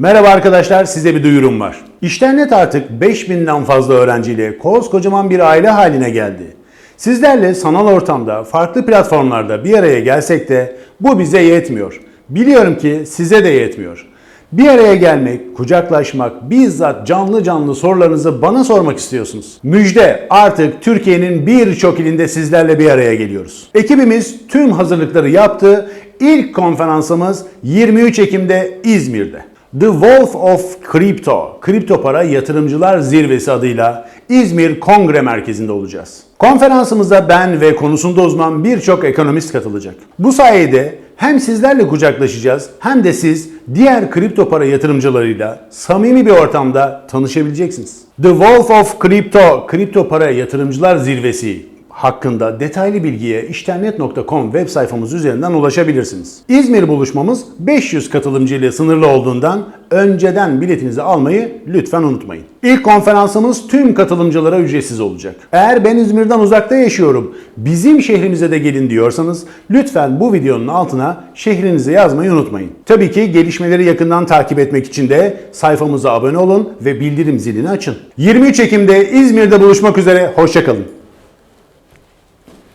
Merhaba arkadaşlar, size bir duyurum var. İşternet artık 5000'den fazla öğrenciyle koskocaman bir aile haline geldi. Sizlerle sanal ortamda, farklı platformlarda bir araya gelsek de bu bize yetmiyor. Biliyorum ki size de yetmiyor. Bir araya gelmek, kucaklaşmak, bizzat canlı canlı sorularınızı bana sormak istiyorsunuz. Müjde artık Türkiye'nin birçok ilinde sizlerle bir araya geliyoruz. Ekibimiz tüm hazırlıkları yaptı. İlk konferansımız 23 Ekim'de İzmir'de. The Wolf of Crypto, kripto para yatırımcılar zirvesi adıyla İzmir Kongre Merkezi'nde olacağız. Konferansımıza ben ve konusunda uzman birçok ekonomist katılacak. Bu sayede hem sizlerle kucaklaşacağız hem de siz diğer kripto para yatırımcılarıyla samimi bir ortamda tanışabileceksiniz. The Wolf of Crypto, kripto para yatırımcılar zirvesi hakkında detaylı bilgiye işternet.com web sayfamız üzerinden ulaşabilirsiniz. İzmir buluşmamız 500 katılımcı ile sınırlı olduğundan önceden biletinizi almayı lütfen unutmayın. İlk konferansımız tüm katılımcılara ücretsiz olacak. Eğer ben İzmir'den uzakta yaşıyorum, bizim şehrimize de gelin diyorsanız lütfen bu videonun altına şehrinizi yazmayı unutmayın. Tabii ki gelişmeleri yakından takip etmek için de sayfamıza abone olun ve bildirim zilini açın. 23 Ekim'de İzmir'de buluşmak üzere, hoşçakalın.